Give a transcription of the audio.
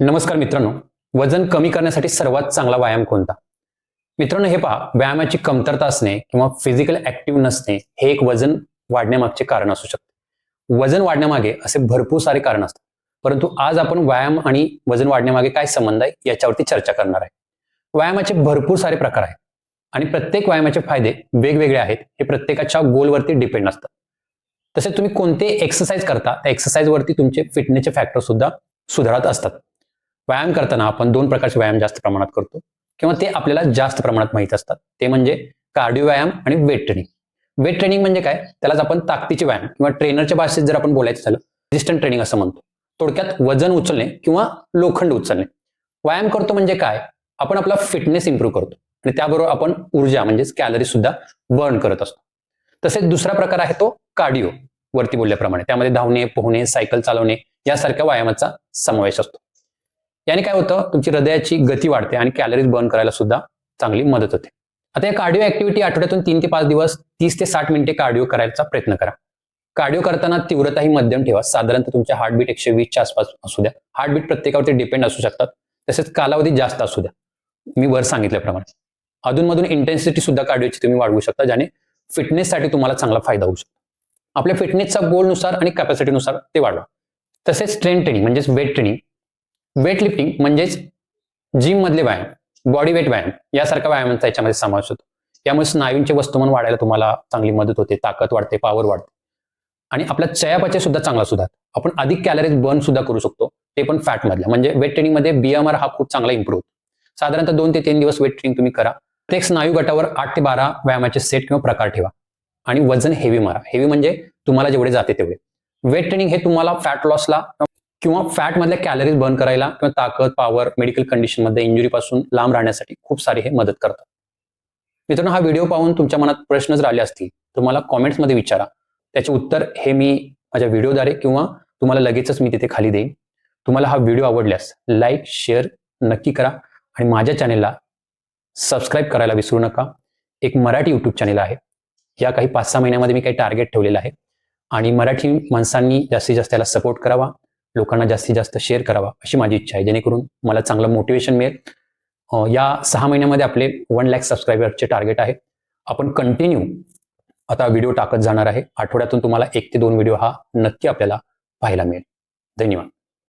नमस्कार मित्रांनो. वजन कमी करण्यासाठी सर्वात चांगला व्यायाम कोणता? मित्रांनो हे पहा. व्यायामाची कमतरता असणे किंवा फिजिकल ऍक्टिव्ह नसणे हे एक वजन वाढण्यामागचे कारण असू शकते. वजन वाढण्यामागे असे भरपूर सारे कारण असतात. परंतु आज आपण व्यायाम आणि वजन वाढण्यामागे काय संबंध आहे याच्यावरती चर्चा करणार आहे. व्यायामाचे भरपूर सारे प्रकार आहेत आणि प्रत्येक व्यायामाचे फायदे वेगवेगळे आहेत हे प्रत्येकाच्या गोलवरती डिपेंड असतात तसेच तुम्ही कोणते एक्सरसाइज करता त्या एक्सरसाइजवरती तुमचे फिटनेसचे फॅक्टर सुद्धा सुधारत असतात. व्यायाम करताना आपण दोन प्रकारचे व्यायाम जास्त प्रमाणात करतो किंवा ते आपल्याला जास्त प्रमाणात माहीत असतात. ते म्हणजे कार्डिओ व्यायाम आणि वेट ट्रेनिंग वेट ट्रेनिंग म्हणजे काय? त्यालाच आपण ताकदीचे व्यायाम किंवा ट्रेनरच्या भाषेत जर आपण बोलायचं झालं रेजिस्टंट ट्रेनिंग असं म्हणतो. थोडक्यात वजन उचलणे किंवा लोखंड उचलणे. व्यायाम करतो म्हणजे काय? आपण आपला फिटनेस इम्प्रूव्ह करतो आणि त्याबरोबर आपण ऊर्जा म्हणजेच कॅलरी सुद्धा बर्न करत असतो. तसेच दुसरा प्रकार आहे तो कार्डिओ वरती बोलल्याप्रमाणे. त्यामध्ये धावणे पोहणे सायकल चालवणे यासारख्या व्यायामाचा समावेश असतो. याने काय होतं? तुमची हृदयाची गती वाढते आणि कॅलरीज बर्न करायला सुद्धा चांगली मदत होते. आता या कार्डिओ ऍक्टिव्हिटी आठवड्यातून तीन ते पाच दिवस तीस ते साठ मिनिटे कार्डिओ करायचा प्रयत्न करा. कार्डिओ करताना तीव्रता ही मध्यम ठेवा. साधारणतः तुमच्या हार्टबीट एकशे वीसच्या आसपास असू द्या. हार्टबीट प्रत्येकावरती डिपेंड असू शकतात. तसेच कालावधी जास्त असू द्या. मी वर सांगितल्याप्रमाणे. अधूनमधून इंटेन्सिटी सुद्धा कार्डिओची तुम्ही वाढवू शकता ज्याने फिटनेससाठी तुम्हाला चांगला फायदा होऊ शकतो. आपल्या फिटनेसचा गोलनुसार आणि कॅपॅसिटीनुसार ते वाढवा. तसेच स्ट्रेन ट्रेनिंग म्हणजेच वेट ट्रेनिंग वेट लिफ्टिंग म्हणजेच जिम मधले व्यायाम बॉडी वेट व्यायाम यासारख्या व्यायामांचा याच्यामध्ये समावेश होतो. त्यामुळे स्नायूंचे वस्तुमान वाढायला तुम्हाला चांगली मदत होते ताकद वाढते पॉवर वाढते. आणि आपला चयापचय सुद्धा चांगला सुधार. आपण अधिक कॅलरीज बर्न सुद्धा करू शकतो ते पण फॅट मधल्या. म्हणजे वेट ट्रेनिंगमध्ये बीएमआर हा खूप चांगला इम्प्रूव्ह होतो. साधारणतः दोन ते तीन दिवस वेट ट्रेनिंग तुम्ही करा. प्रत्येक स्नायू गटावर आठ ते बारा व्यायामाचे सेट किंवा प्रकार ठेवा. आणि वजन हेवी मारा. हेवी म्हणजे तुम्हाला जेवढे जाते तेवढे. वेट ट्रेनिंग हे तुम्हाला फॅट लॉसला किंवा फॅट मधल्या कॅलरीज बर्न करायला किंवा ताकद पॉवर मेडिकल कंडिशनमध्ये इंजुरी पासून लांब राहण्यासाठी खूप सारे हे मदत करतात. मित्रांनो हा व्हिडिओ पाहून तुमच्या मनात प्रश्न जर आले असतील तर मला कॉमेंट्समध्ये विचारा. त्याचे उत्तर हे मी माझ्या व्हिडिओद्वारे किंवा तुम्हाला लगेचच मी तिथे खाली देईन. तुम्हाला हा व्हिडिओ आवडल्यास लाईक शेअर नक्की करा आणि माझ्या चॅनेलला सबस्क्राईब करायला विसरू नका. एक मराठी यूट्यूब चॅनेल आहे. या काही पाच सहा महिन्यामध्ये मी काही टार्गेट ठेवलेलं आहे. आणि मराठी माणसांनी जास्तीत जास्त त्याला सपोर्ट करावा. लोकांना जास्तीत जास्त शेअर करावा अशी माझी इच्छा आहे. जेणेकरून मला चांगलं मोटिवेशन मिळेल. या सहा महिन्यामध्ये आपले वन लॅक सबस्क्रायबरचे टार्गेट आहे. आपण कंटिन्यू आता व्हिडिओ टाकत जाणार आहे. आठवड्यातून तुम्हाला एक ते दोन व्हिडिओ हा नक्की आपल्याला पाहायला मिळेल. धन्यवाद.